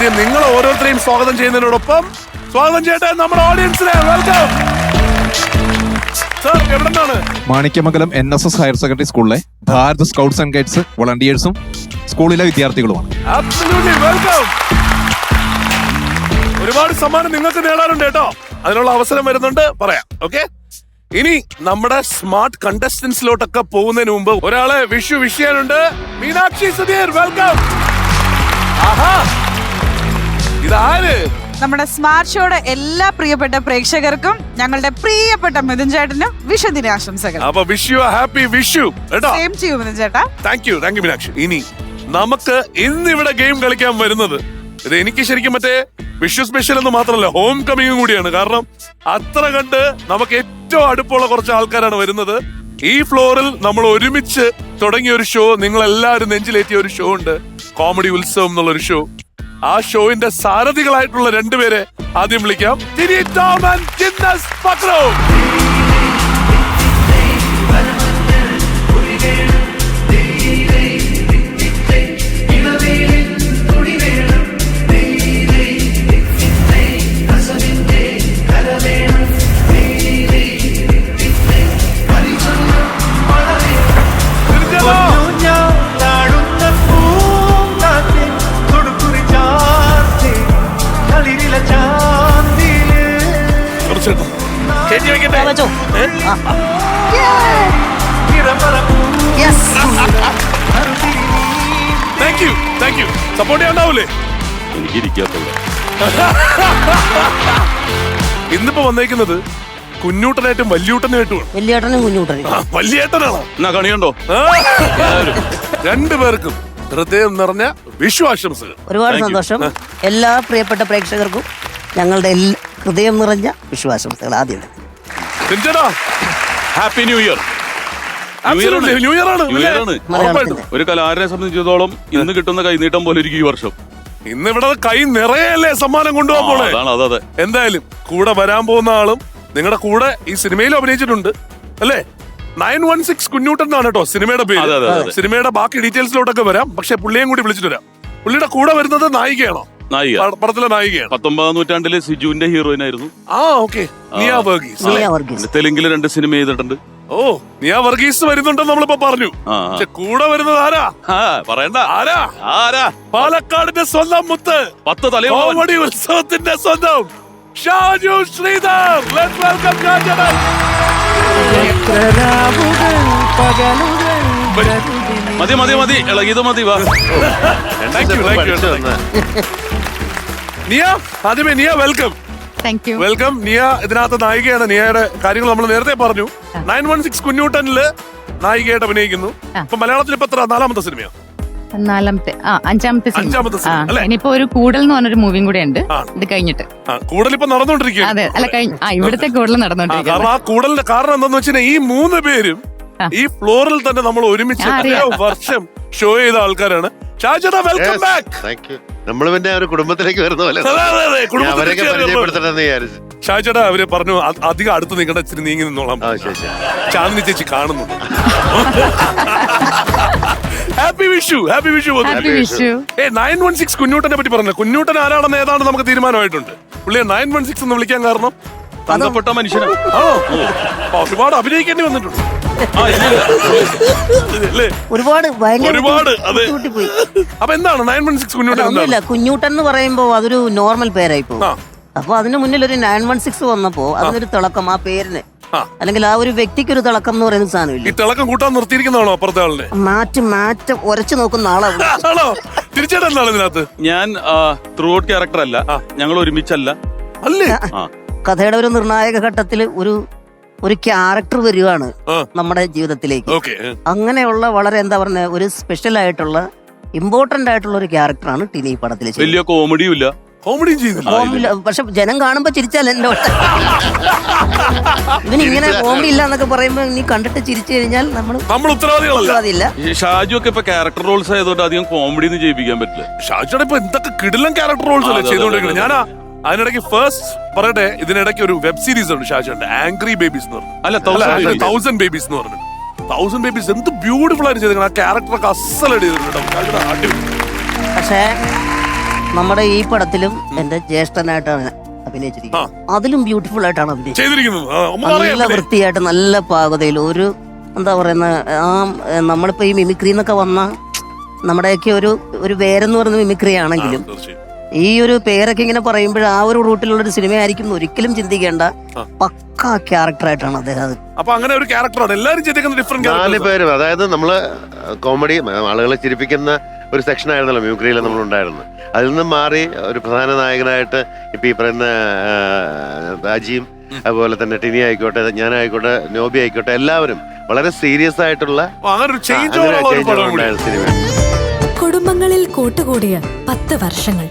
ആദ്യം നിങ്ങൾ ഓരോരുത്തരെയും സ്വാഗതം ചെയ്യുന്നതിനോടൊപ്പം സ്വാഗതം ചെയ്യട്ടെ നമ്മുടെ ഓഡിയൻസിനെ വെൽക്കം സർ എവിടെ നിന്നാണ് Manikyamangalam N S S higher secondary സ്കൂളിലെ ഭാരത് സ്കൗട്ട്സ് ആൻഡ് ഗൈഡ്സ് വളണ്ടിയേഴ്സും സ്കൂളിലെ വിദ്യാർത്ഥികളുമാണ്. Absolutely welcome. ഒരുപാട് സമ്മാനം നിങ്ങൾക്ക് നേടാനുണ്ട് കേട്ടോ. അതിനുള്ള അവസരം വരുന്നുണ്ട്. പറയാം ഓക്കെ ഇനി നമ്മുടെ സ്മാർട്ട് കണ്ടസ്റ്റൻസിലോട്ടൊക്കെ പോകുന്നതിന് മുമ്പ് ഒരാളെ വിഷു വിഷ് ചെയ്യാനുണ്ട്. മീനാക്ഷി സുധീർ വെൽക്കം ആഹാ. നമ്മുടെ സ്മാർട്ട് ഷോയുടെ എല്ലാ പ്രിയപ്പെട്ട പ്രേക്ഷകർക്കും ഞങ്ങളുടെ പ്രിയപ്പെട്ട മിഥുൻ ചേട്ടനും വിഷുദിനാശംസകൾ അപ്പൊ വിഷ് യു ഹാപ്പി വിഷു കേട്ടോ? സെയിം ചെയ്യൂ മിഥുൻ ചേട്ടാ. Thank you thank you Meenakshi ഇനി നമുക്ക് ഇന്ന് ഇവിടെ ഗെയിം കളിക്കാൻ വരുന്നത് ഇത് എനിക്ക് ശരിക്കും മറ്റേ വിഷു സ്പെഷ്യൽ എന്ന് മാത്രമല്ല ഹോം കമ്മിങ്ങും കൂടിയാണ്. കാരണം അത്ര കണ്ട് നമുക്ക് ഏറ്റവും അടുപ്പമുള്ള കുറച്ച് ആൾക്കാരാണ് വരുന്നത്. ഈ ഫ്ലോറിൽ നമ്മൾ ഒരുമിച്ച് തുടങ്ങിയ ഒരു ഷോ നിങ്ങൾ എല്ലാവരും നെഞ്ചിലേറ്റിയ ഒരു ഷോ ഉണ്ട്. കോമഡി ഉത്സവം എന്നുള്ള ഒരു ഷോ ആ ഷോയിന്റെ സാരഥികളായിട്ടുള്ള രണ്ടുപേരെ ആദ്യം വിളിക്കാം. Tom and Guinness Pakru 예! Thank you thank you support ചെയ്യാണ്ടാവൂലേ എനിക്ക് ഇരിക്കാത്തുള്ളൂ ഇന്നിപ്പോ വന്നേക്കുന്നത് കുഞ്ഞൂട്ടനായിട്ടും വല്യൂട്ടനായിട്ടുമാണ്. വലിയേട്ടനും കുഞ്ഞൂട്ടനും. വല്യേട്ടനാണോ? എന്നാ കണിയുണ്ടോ. രണ്ടുപേർക്കും ഹൃദയം നിറഞ്ഞ വിശ്വാശംസകൾ ഒരുപാട് സന്തോഷം. എല്ലാ പ്രിയപ്പെട്ട പ്രേക്ഷകർക്കും ഞങ്ങളുടെ എല്ലാ ഹൃദയം നിറഞ്ഞ വിശ്വാസംസകൾ ആദ്യം തിരിച്ചടാ happy new year New Year ആണ്. ന്യൂ ഇയർ ആണ്. ഉറപ്പായിട്ടും. ഒരു കലാകാരനെ സംബന്ധിച്ചിടത്തോളം ഇന്ന് കിട്ടുന്ന കൈനീട്ടം പോലെ ഇരിക്കും ഈ വർഷം. ഇന്ന് ഇവിടെ കൈ നിറയല്ലേ സമ്മാനം കൊണ്ടുപോകാൻ ആ, പോണേ? അതാണ് അതെ അതെ. എന്തായാലും കൂടെ വരാൻ പോകുന്ന ആളും നിങ്ങളുടെ കൂടെ ഈ സിനിമയിൽ അഭിനയിച്ചിട്ടുണ്ട്. അല്ലേ? നയൻ വൺ സിക്സ് കുഞ്ഞൂട്ടൻ എന്നാണ് കേട്ടോ സിനിമയുടെ അതെ, അതെ, പേര് അതെ. സിനിമയുടെ ബാക്കി ഡീറ്റെയിൽസിലോട്ടൊക്കെ വരാം. പക്ഷെ പുള്ളിയും കൂടി വിളിച്ചിട്ട് വരാം. പുള്ളിയുടെ കൂടെ വരുന്നത് നായികയാണോ? നായിക. പട- പടത്തിലെ നായികയാണ്. പത്തൊമ്പതാം നൂറ്റാണ്ടിലെ സിജുവിന്റെ ഹീറോയിൻ ആയിരുന്നു ആ ഓക്കെ. നിയ വർഗീസ് മിയ വർഗീസ്. പിന്നെ തെലുങ്കിൽ രണ്ട് സിനിമ ചെയ്തിട്ടുണ്ട്. ഓ നിയ വർഗീസ് വരുന്നുണ്ടെന്ന് നമ്മളിപ്പോ പറഞ്ഞു. ആ, ആ. പക്ഷെ കൂടെ വരുന്നത് ആരാ? ആ പറയണ്ട. ആരാ? ആരാ? പാലക്കാടിന്റെ സ്വന്തം മുത്ത്. പത്ത് തലയോടി കോമഡി ഉത്സവത്തിന്റെ സ്വന്തം. ഷാജു ശ്രീധർ. ലെറ്റ്സ് വെൽക്കം ഷാജുടൻ മതി മതി മതി. ഇളകിയത് മതി വാ. യു താങ്ക് യു നിയ ആദ്യമേ നിയ വെൽക്കം താങ്ക് യു വെൽക്കം നിയ ഇതിനകത്ത് നായികയാണ്. നിയയുടെ കാര്യങ്ങൾ നമ്മൾ നേരത്തെ പറഞ്ഞു. നയൻ വൺ സിക്സ് കുഞ്ഞൂട്ടനിൽ നായികയായിട്ട് അഭിനയിക്കുന്നു. ഇപ്പൊ മലയാളത്തിൽ ഇപ്പൊ എത്ര? നാലാമത്തെ സിനിമയാണ് നാലാമത്തെ ആ അഞ്ചാമത്തെ സിനിമ? ഇനിയിപ്പോ ഒരു കൂടൽ എന്ന് പറഞ്ഞൊരു മൂവിയും കൂടെ ഉണ്ട്. ഇത് കഴിഞ്ഞിട്ട്. കൂടൽ ഇപ്പൊ നടന്നുകൊണ്ടിരിക്കുകയാണ് അതെ അല്ല കഴിഞ്ഞ ആ ഇവിടുത്തെ കൂടൽ കാരണം ആ കൂടലിന്റെ കാരണം എന്താന്ന് വെച്ചാൽ ഈ മൂന്ന് പേരും. ഈ ഫ്ലോറിൽ തന്നെ നമ്മൾ ഒരുമിച്ച് വർഷം ഷോ ചെയ്ത ആൾക്കാരാണ്. വെൽക്കം ബാക്ക് താങ്ക് യു നമ്മൾ പിന്നെ ഒരു കുടുംബത്തിലേക്ക് വരുന്ന പോലെ അതെ, അതെ, അതെ, ഞാൻ കുടുംബത്തിൽ അവരൊക്കെ പരിചയപ്പെടുത്തണമെന്ന് വിചാരിച്ചു. ഷാജുട അവർ പറഞ്ഞു അധികം അടുത്ത് നിങ്ങളുടെ ഇച്ചിരി നീങ്ങി നിന്നോളാം. ചാന്ദിനി ചേച്ചി കാണുന്നു. ഹാപ്പി വിഷു ഹാപ്പി വിഷു ഏ നയൻ വൺ സിക്സ് കുഞ്ഞൂട്ടനെ പറ്റി പറഞ്ഞു. കുഞ്ഞൂട്ടൻ ആരാണെന്ന് ഏതാണ്ട് നമുക്ക് തീരുമാനമായിട്ടുണ്ട്. പുള്ളിയെ നയൻ വൺ സിക്സ് എന്ന് വിളിക്കാൻ കാരണം തങ്കപ്പെട്ട മനുഷ്യനാണ്. ഒരുപാട് അഭിനയിക്കേണ്ടി വന്നിട്ടുണ്ട്. ഒരുപാട് ഭയങ്കര ഒരുപാട് അതെ. പോയി അപ്പൊ എന്താണ്? നയൻ വൺ സിക്സ് കുഞ്ഞൂട്ടൻ ഒന്നുമില്ല. കുഞ്ഞൂട്ടൻ എന്ന് പറയുമ്പോ അതൊരു നോർമൽ പേരായി പോകും. ആ. അപ്പൊ അതിന് മുന്നിൽ ഒരു നയൻ വൺ സിക്സ് വന്നപ്പോ അതിനൊരു തിളക്കം ആ പേരിന്. ആ. അല്ലെങ്കിൽ ആ ഒരു വ്യക്തിക്ക് ഒരു തിളക്കം എന്ന് പറയുന്ന ഈ സാധനമില്ല തിളക്കം കൂട്ടാൻ നിർത്തിയിരിക്കുന്നതാണോ അപ്പുറത്തെ ആളിനെ? മാറ്റി മാറ്റം ഉരച്ചു നോക്കുന്ന ആളാണ് ആണോ? തിരിച്ചേട്ടൻ എന്താണ് ഇതിനകത്ത്? ഞാൻ ത്രൂ ഔട്ട് ക്യാരക്ടർ അല്ല. ഞങ്ങൾ ഒരുമിച്ചല്ല. അല്ലേ? ആ. കഥയുടെ ഒരു നിർണായക ഘട്ടത്തിൽ ഒരു ഒരു ക്യാരക്ടർ വരികയാണ് നമ്മുടെ ജീവിതത്തിലേക്ക്. അങ്ങനെയുള്ള വളരെ എന്താ പറഞ്ഞ ഒരു സ്പെഷ്യൽ ആയിട്ടുള്ള ഇമ്പോർട്ടന്റ് ആയിട്ടുള്ള ഒരു ക്യാരക്ടറാണ് ടിനി ഈ പടത്തിൽ വലിയ കോമഡിയും ഇല്ല. കോമഡിയും ചെയ്തില്ല. പക്ഷെ ജനം കാണുമ്പോ ചിരിച്ചാലല്ലോ ഇവന് ഇങ്ങനെ കോമഡി ഇല്ല എന്നൊക്കെ പറയുമ്പോ നീ കണ്ടിട്ട് ചിരിച്ചു കഴിഞ്ഞാൽ നമ്മൾ നമ്മൾ ഉത്തരവാദികളല്ല. ഷാജു ഒക്കെ ഇപ്പൊ ക്യാരക്ടർ റോൾസ് ആയതുകൊണ്ട് അധികം കോമഡി ഒന്നും ചെയ്യിപ്പിക്കാൻ പറ്റില്ല. ഷാജുടെ ഇപ്പൊ എന്തൊക്കെ കിടിലൻ ക്യാരക്ടർ റോൾസ് അല്ലേ ചെയ്തോണ്ടിരിക്കുന്നത് ചെയ്തുകൊണ്ടിരിക്കുന്നത്? ഞാനാ അതിനിടയ്ക്ക് ഫസ്റ്റ് പറയട്ടെ ഇതിനിടയ്ക്ക് ഒരു വെബ് സീരീസ് ഉണ്ട് ഷാജുണ്ട്. ആംഗ്രി ബേബീസ് എന്ന് പറഞ്ഞു. അല്ല. തൗസൻഡ് ബേബീസ് എന്ന് പറഞ്ഞു. തൗസൻഡ് ബേബീസ് എന്ത് ബ്യൂട്ടിഫുൾ ആയിട്ട് ചെയ്തിരിക്കണം ആ ക്യാരക്ടറൊക്കെ അസലടി പക്ഷേ നമ്മുടെ ഈ പടത്തിലും എന്റെ ജ്യേഷ്ഠനായിട്ടാണ് അഭിനയിച്ചിരിക്കുന്നത്. അതിലും ബ്യൂട്ടിഫുൾ ആയിട്ടാണ് ആ, നല്ല. വൃത്തിയായിട്ട് നല്ല പാകതയിൽ ഒരു എന്താ പറയുന്ന ആ നമ്മളിപ്പോ ഈ മിമിക്രി എന്നൊക്കെ വന്ന നമ്മുടെയൊക്കെ ഒരു ഒരു വേരെന്ന് പറയുന്ന മിമിക്രി ആണെങ്കിലും. ഈ ഒരു പേരൊക്കെ ഇങ്ങനെ പറയുമ്പോൾ ആ ഒരു റൂട്ടിലുള്ള ഒരു സിനിമ ആയിരിക്കും ഒരിക്കലും ചിന്തിക്കേണ്ട പക്ക ക്യാരക്ടറായിട്ടാണ് അദ്ദേഹം അത്. അപ്പൊ അങ്ങനെ ഒരു ക്യാരക്ടറാണ്. എല്ലാവരും ചിന്തിക്കുന്ന ഡിഫറെന്റ് നാല് പേരും അതായത് നമ്മൾ കോമഡി ആളുകളെ ചിരിപ്പിക്കുന്ന ഒരു സെക്ഷൻ ആയിരുന്നല്ലോ മ്യൂക്രിയിൽ നമ്മൾ ഉണ്ടായിരുന്നത്. അതിൽ നിന്നും മാറി ഒരു പ്രധാന നായകനായിട്ട് ഇപ്പൊ ഈ പറയുന്ന രാജിയും അതുപോലെ തന്നെ ടിനി ആയിക്കോട്ടെ ഞാനായിക്കോട്ടെ നോബി ആയിക്കോട്ടെ എല്ലാവരും വളരെ സീരിയസ് ആയിട്ടുള്ള സിനിമ കുടുംബങ്ങളിൽ കൂട്ടുകൂടിയ പത്ത് വർഷങ്ങൾ.